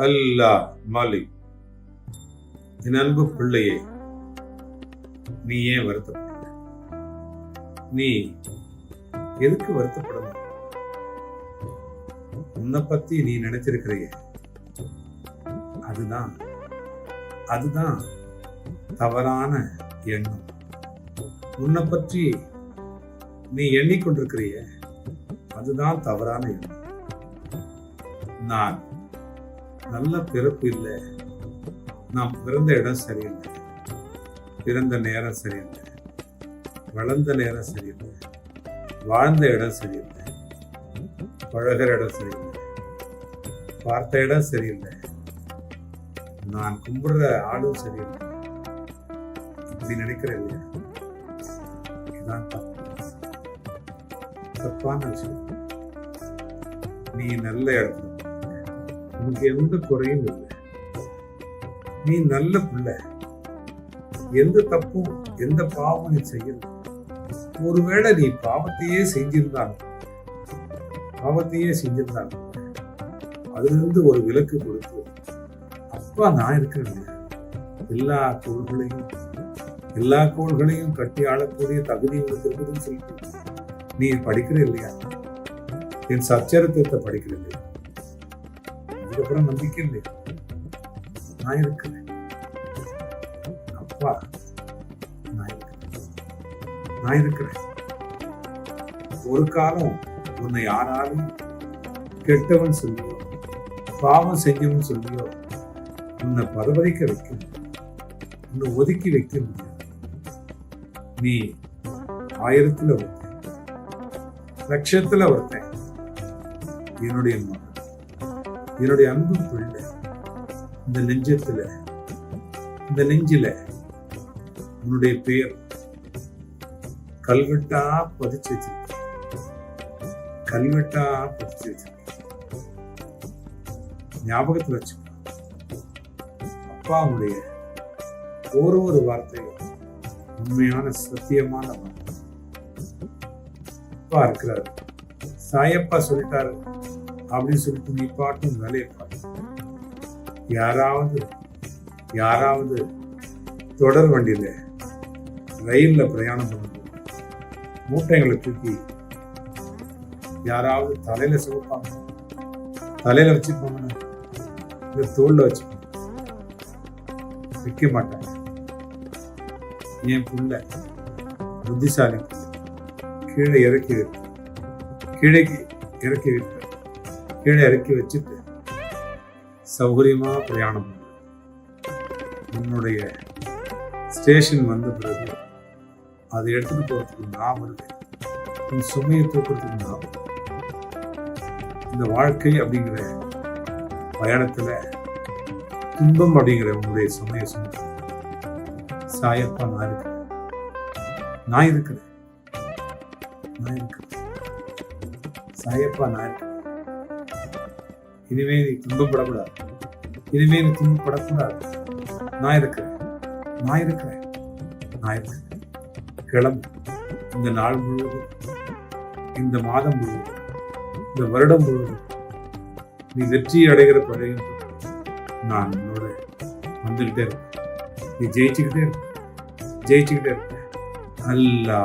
அல்லாஹ் மாலிக். என் அன்பு பிள்ளையே நீ ஏன் வருத்தப்படுற நீ எதுக்கு வருத்தப்படணும் உன்னை பத்தி நீ நினைச்சிருக்கிறியே. அதுதான் அதுதான் தவறான எண்ணம். உன்னை பற்றி நீ எண்ணிக்கொண்டிருக்கிறிய அதுதான் தவறான எண்ணம். நான் நல்ல பிறப்பு இல்லை. நாம் பிறந்த இடம் சரியில்லை. பிறந்த நேரம் சரியில்லை. வளர்ந்த நேரம் சரியில்லை. வாழ்ந்த இடம் சரியில்லை. பழகிற இடம் சரியில்லை. பார்த்த இடம் சரியில்லை. நான் கும்பிடுற ஆளும் சரியில்லை. இப்படி நினைக்கிறேன் இல்லையா? இதுதான் தப்பு. தப்பான விஷயம். நீ நல்ல இடத்துல உனக்கு எந்த குறையும் இல்லை. நீ நல்ல பிள்ளை. எந்த தப்பும் எந்த பாவம் நீ செய்யல. ஒருவேளை நீ பாவத்தையே செஞ்சிருந்தாங்க பாவத்தையே செஞ்சிருந்தாங்க அதிலிருந்து ஒரு விலக்கு கொடுத்து அப்பா நான் இருக்கிறேன் எல்லா கோள்களையும் எல்லா கோள்களையும் கட்டி ஆளக்கூடிய தகுதி உனக்கு இருக்குதுன்னு சொல்லிட்டு நீ படிக்கிற இல்லையா? என் சச்சரித்திரத்தை படிக்கிற இல்லையா? இதுக்கப்புறம் நம்பிக்கை இல்லை. நான் இருக்கிறேன். அப்பா நான் இருக்கிறேன். நான் இருக்கிறேன். ஒரு காலம் உன்னை யாராலும் கெட்டவன் சொல்லியோ பாவம் செஞ்சவன் சொல்லியோ உன்னை பதவதிக்க வைக்க முடியாது. உன்னை ஒதுக்கி வைக்க முடியும் நீ ஆயிரத்துல ஒருத்தன் லட்சத்துல ஒருத்தன். என்னுடைய மகன். என்னுடைய அன்பு பிள்ளை இந்த நெஞ்சத்துல இந்த நெஞ்சில உன்னுடைய பேர் கல்வெட்டா பதிச்சு வச்சிருக்க கல்வெட்டா பதிச்சு வச்சிருக்க ஞாபகத்தில் வச்சுக்க. அப்பாவுடைய ஒரு ஒரு வார்த்தையும் உண்மையான சத்தியமான வார்த்தை. அப்பா இருக்கிறார். சாயப்பா சொல்லிட்டாரு. அப்படின்னு சொல்லிட்டு நீ பாட்டும் வேலையை பாட்டு யாராவது யாராவது தொடர் வண்டியில் ரயில்ல பிரயாணம் பண்ணும்போது மூட்டைங்களை தூக்கி யாராவது தலையில சுமப்பாங்க தலையில் வச்சுப்பாங்க இல்லை தோல்ல வச்சுப்பாங்க வைக்க மாட்டாங்க. என் புள்ள புத்திசாலி கீழே இறக்கி வைப்பேன் கீழே இறக்கி வைப்பேன் கீழே இறக்கி வச்சுட்டு சௌகரியமா பிரயாணம் பண்ணு. உன்னுடைய ஸ்டேஷன் வந்த பிறகு அதை எடுத்துட்டு போறதுக்கு நான் வருவேன் உன் சுமையை தூக்கிறதுக்கு நான் இந்த வாழ்க்கை அப்படிங்கிற பயணத்துல துன்பம் அப்படிங்கிற உங்களுடைய சுமையை சுமக்க சாயப்பா நான் இருக்கிறேன். நான் இருக்கிறேன். நான் இருக்கிறேன். சாயப்பா நான் இருக்கிறேன். இனிமே நீ துன்பப்படக்கூடாது. இனிமே நீ துன்பப்படக்கூடாது. நான் இருக்கிறேன். நான் இருக்கிறேன். நான் இருக்கிறேன். கிளம்பு. இந்த நாள் முழுவதும் இந்த மாதம் முழுவதும் இந்த வருடம் முழுவதும் நீ வெற்றி அடைகிற பழைய நான் உன்னோட வந்துகிட்டே இருப்பேன் நீ ஜெயிச்சுக்கிட்டே இருப்ப ஜெயிச்சுக்கிட்டே இருப்ப அல்லா